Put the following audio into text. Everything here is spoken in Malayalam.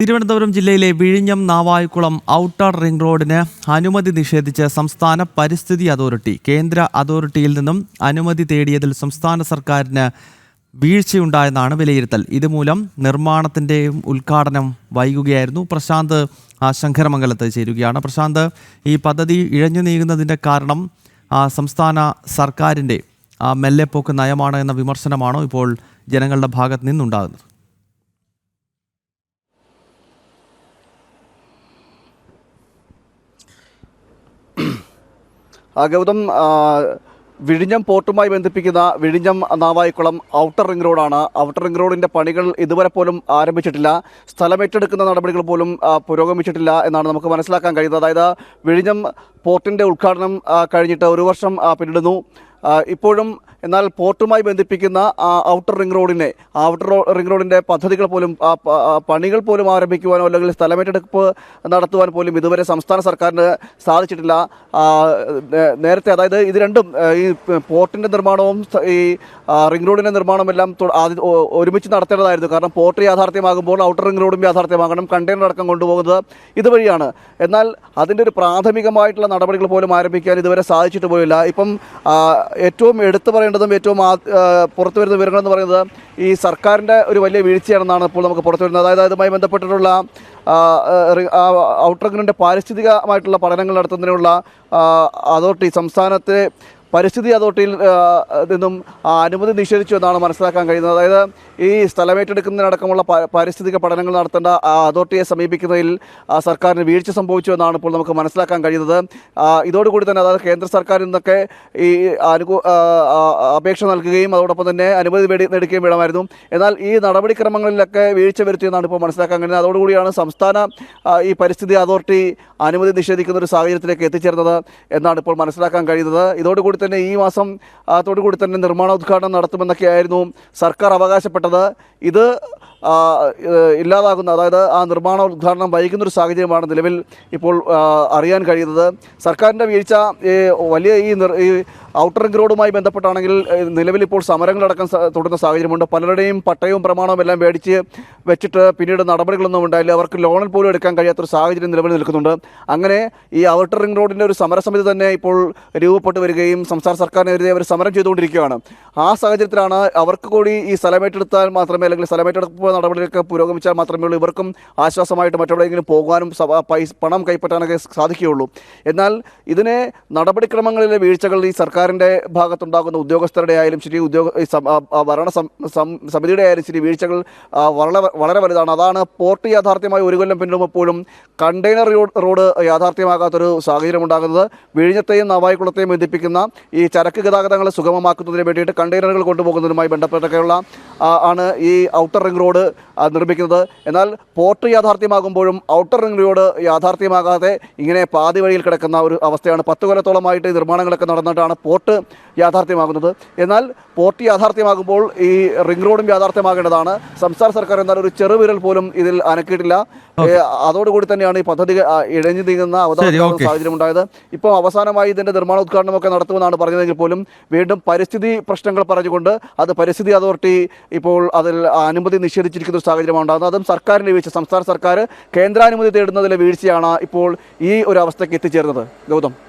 തിരുവനന്തപുരം ജില്ലയിലെ വിഴിഞ്ഞം നാവായിക്കുളം ഔട്ടർ റിംഗ് റോഡിന് അനുമതി നിഷേധിച്ച് സംസ്ഥാന പരിസ്ഥിതി അതോറിറ്റി കേന്ദ്ര അതോറിറ്റിയിൽ നിന്നും അനുമതി തേടിയതിൽ സംസ്ഥാന സർക്കാരിന് വീഴ്ചയുണ്ടായെന്നാണ് വിലയിരുത്തൽ. ഇതുമൂലം നിർമ്മാണത്തിന്റെയും ഉദ്ഘാടനം വൈകുകയായിരുന്നു. പ്രശാന്ത് ശങ്കരമംഗലത്ത് ചേരുകയാണ്. പ്രശാന്ത് ഈ പദ്ധതി ഇഴഞ്ഞു നീങ്ങുന്നതിന്റെ കാരണം സംസ്ഥാന സർക്കാരിന്റെ മെല്ലെപ്പോക്ക് നയമാണ് എന്ന വിമർശനമാണോ ഇപ്പോൾ ജനങ്ങളുടെ ഭാഗത്ത് നിന്നുണ്ടാകുന്നത്? ഗൗതം വിഴിഞ്ഞം പോർട്ടുമായി ബന്ധിപ്പിക്കുന്ന വിഴിഞ്ഞം നാവായിക്കുളം ഔട്ടർ റിംഗ് റോഡാണ്. ഔട്ടർ റിംഗ് റോഡിന്റെ പണികൾ ഇതുവരെ പോലും ആരംഭിച്ചിട്ടില്ല. സ്ഥലമേറ്റെടുക്കുന്ന നടപടികൾ പോലും പുരോഗമിച്ചിട്ടില്ല എന്നാണ് നമുക്ക് മനസ്സിലാക്കാൻ കഴിയുന്നത്. അതായത് വിഴിഞ്ഞം പോർട്ടിന്റെ ഉദ്ഘാടനം കഴിഞ്ഞിട്ട് ഒരു വർഷം പിന്നിടുന്നു. ഇപ്പോഴും എന്നാൽ പോർട്ടുമായി ബന്ധിപ്പിക്കുന്ന ഔട്ടർ റിംഗ് റോഡിനെ ഔട്ടർ റിംഗ് റോഡിന്റെ പദ്ധതികൾ പോലും പണികൾ പോലും ആരംഭിക്കുവാനോ അല്ലെങ്കിൽ സ്ഥലമേറ്റെടുപ്പ് നടത്തുവാൻ പോലും ഇതുവരെ സംസ്ഥാന സർക്കാരിന് സാധിച്ചിട്ടില്ല. നേരത്തെ അതായത് ഇത് രണ്ടും ഈ പോർട്ടിന്റെ നിർമ്മാണവും ഈ റിംഗ് റോഡിന്റെ നിർമ്മാണവും എല്ലാം ഒരുമിച്ച് നടത്തേണ്ടതായിരുന്നു. കാരണം പോർട്ട് യാഥാർത്ഥ്യമാകുമ്പോൾ ഔട്ടർ റിംഗ് റോഡും യാഥാർത്ഥ്യമാകണം കണ്ടെയ്നർ അടക്കം കൊണ്ടുപോകുന്നത് ഇതുവഴിയാണ്. എന്നാൽ അതിന്റെ ഒരു പ്രാഥമികമായിട്ടുള്ള നടപടികൾ പോലും ആരംഭിക്കാൻ ഇതുവരെ സാധിച്ചിട്ട് പോയില്ല. ഇപ്പം ഏറ്റവും എടുത്തു പറയേണ്ടതും ഏറ്റവും പുറത്തു വരുന്ന വിവരങ്ങൾ എന്ന് പറയുന്നത് ഈ സർക്കാരിന്റെ ഒരു വലിയ വീഴ്ചയാണെന്നാണ് ഇപ്പോൾ നമുക്ക് പുറത്തു വരുന്നത്. അതായത് അതുമായി ബന്ധപ്പെട്ടിട്ടുള്ള ഔട്ടർ ഗ്രൗണ്ടിന്റെ പാരിസ്ഥിതികമായിട്ടുള്ള പഠനങ്ങൾ നടത്തുന്നതിനുള്ള അതോറിറ്റി സംസ്ഥാനത്തെ പരിസ്ഥിതി അതോറിറ്റിയിൽ നിന്നും അനുമതി നിഷേധിച്ചു എന്നാണ് മനസ്സിലാക്കാൻ കഴിയുന്നത്. അതായത് ഈ സ്ഥലമേറ്റെടുക്കുന്നതിനടക്കമുള്ള പാരിസ്ഥിതിക പഠനങ്ങൾ നടത്തേണ്ട അതോറിറ്റിയെ സമീപിക്കുന്നതിൽ സർക്കാരിന് വീഴ്ച സംഭവിച്ചു എന്നാണ് ഇപ്പോൾ നമുക്ക് മനസ്സിലാക്കാൻ കഴിയുന്നത്. ഇതോടുകൂടി തന്നെ അതായത് കേന്ദ്ര സർക്കാരിൽ നിന്നൊക്കെ ഈ അനുകൂ അപേക്ഷ നൽകുകയും അതോടൊപ്പം തന്നെ അനുമതി നേടുകയും വേണമായിരുന്നു. എന്നാൽ ഈ നടപടിക്രമങ്ങളിലൊക്കെ വീഴ്ച വരുത്തിയെന്നാണ് ഇപ്പോൾ മനസ്സിലാക്കാൻ കഴിയുന്നത്. അതോടുകൂടിയാണ് സംസ്ഥാന ഈ പരിസ്ഥിതി അതോറിറ്റി അനുമതി നിഷേധിക്കുന്ന ഒരു സാഹചര്യത്തിലേക്ക് എത്തിച്ചേർന്നത് എന്നാണ് ഇപ്പോൾ മനസ്സിലാക്കാൻ കഴിയുന്നത്. ഇതോടുകൂടി തന്നെ ഈ മാസം കൂടി തന്നെ നിർമ്മാണ ഉദ്ഘാടനം നടത്തുമെന്നൊക്കെയായിരുന്നു സർക്കാർ അവകാശപ്പെട്ടത്. ഇത് ഇല്ലാതാകുന്ന അതായത് ആ നിർമ്മാണ ഉദ്ഘാടനം വൈകുന്ന ഒരു സാഹചര്യമാണ് നിലവിൽ ഇപ്പോൾ അറിയാൻ കഴിയുന്നത്. സർക്കാരിന്റെ വീഴ്ച വലിയ ഈ ഔട്ടർ റിംഗ് റോഡുമായി ബന്ധപ്പെട്ടാണെങ്കിൽ നിലവിൽ ഇപ്പോൾ സമരങ്ങളടക്കം തുടരുന്ന സാഹചര്യമുണ്ട്. പലരുടെയും പട്ടയവും പ്രമാണവും എല്ലാം മേടിച്ച് വെച്ചിട്ട് പിന്നീട് നടപടികളൊന്നും ഉണ്ടായില്ല. അവർക്ക് ലോണിൽ പോലും എടുക്കാൻ കഴിയാത്തൊരു സാഹചര്യം നിലവിൽ നിൽക്കുന്നുണ്ട്. അങ്ങനെ ഈ ഔട്ടർ റിംഗ് റോഡിന്റെ ഒരു സമരസമിതി തന്നെ ഇപ്പോൾ രൂപപ്പെട്ട് വരികയും സംസ്ഥാന സർക്കാരിനെതിരെ അവർ സമരം ചെയ്തുകൊണ്ടിരിക്കുകയാണ്. ആ സാഹചര്യത്തിലാണ് അവർക്ക് കൂടി ഈ സ്ഥലമേറ്റെടുത്താൽ മാത്രമേ അല്ലെങ്കിൽ സ്ഥലമേറ്റെടുപ്പ് നടപടികളൊക്കെ പുരോഗമിച്ചാൽ മാത്രമേ ഉള്ളൂ. ഇവർക്കും ആശ്വാസമായിട്ട് മറ്റെവിടെയെങ്കിലും പോകാനും പൈസ പണം കൈപ്പറ്റാനൊക്കെ സാധിക്കുകയുള്ളൂ. എന്നാൽ ഇതിനെ നടപടിക്രമങ്ങളിലെ വീഴ്ചകൾ ഈ സർക്കാരിന്റെ ഭാഗത്തുണ്ടാകുന്ന ഉദ്യോഗസ്ഥരുടെ ആയാലും ശരി ഉദ്യോഗ ഭരണ സമിതിയുടെ ആയാലും ശരി വീഴ്ചകൾ വളരെ വളരെ വലുതാണ്. അതാണ് പോർട്ട് യാഥാർത്ഥ്യമായി ഒരു കൊല്ലം പിന്നിടുമ്പോഴും കണ്ടെയ്നർ റോഡ് യാഥാർത്ഥ്യമാകാത്തൊരു സാഹചര്യം ഉണ്ടാകുന്നത്. വിഴിഞ്ഞത്തെയും നവായിക്കുളത്തെയും ബന്ധിപ്പിക്കുന്ന ഈ ചരക്ക് ഗതാഗതങ്ങൾ സുഗമമാക്കുന്നതിന് വേണ്ടിയിട്ട് കണ്ടെയ്നറുകൾ കൊണ്ടുപോകുന്നതിനുമായി ബന്ധപ്പെട്ടൊക്കെയുള്ള ആണ് ഈ ഔട്ടർ റിംഗ് റോഡ് നിർമ്മിക്കുന്നത്. എന്നാൽ പോർട്ട് യാഥാർത്ഥ്യമാകുമ്പോഴും ഔട്ടർ റിംഗ് റോഡ് യാഥാർത്ഥ്യമാകാതെ ഇങ്ങനെ പാതി വഴിയിൽ കിടക്കുന്ന ഒരു അവസ്ഥയാണ്. പത്ത് കൊല്ലത്തോളമായിട്ട് നിർമ്മാണങ്ങളൊക്കെ നടന്നിട്ടാണ് പോർട്ട് യാഥാർത്ഥ്യമാകുന്നത്. എന്നാൽ പോർട്ട് യാഥാർത്ഥ്യമാകുമ്പോൾ ഈ റിംഗ് റോഡും യാഥാർത്ഥ്യമാകേണ്ടതാണ്. സംസ്ഥാന സർക്കാർ എന്നാൽ ഒരു ചെറുവിരൽ പോലും ഇതിൽ അനക്കിയിട്ടില്ല. അതോടുകൂടി തന്നെയാണ് ഈ പദ്ധതി ഇഴഞ്ഞു നീങ്ങുന്ന അവതാര ഓക്കേ. സാഹചര്യം ഉണ്ടായത് ഇപ്പം അവസാനമായി ഇതിന്റെ നിർമ്മാണ ഉദ്ഘാടനമൊക്കെ നടത്തുമെന്നാണ് പറഞ്ഞതെങ്കിൽ പോലും വീണ്ടും പരിസ്ഥിതി പ്രശ്നങ്ങൾ പറഞ്ഞുകൊണ്ട് അത് പരിസ്ഥിതി അതോറിറ്റി ഇപ്പോൾ അതിൽ അനുമതി നിഷേധിച്ചിരിക്കുന്ന ഒരു സാഹചര്യമാണ് ഉണ്ടാകുന്നത്. അതും സർക്കാരിന്റെ വീഴ്ച സംസ്ഥാന സർക്കാർ കേന്ദ്രാനുമതി തേടുന്നതിലെ വീഴ്ചയാണ് ഇപ്പോൾ ഈ ഒരു അവസ്ഥയ്ക്ക് എത്തിച്ചേർന്നത് ഗൗതം.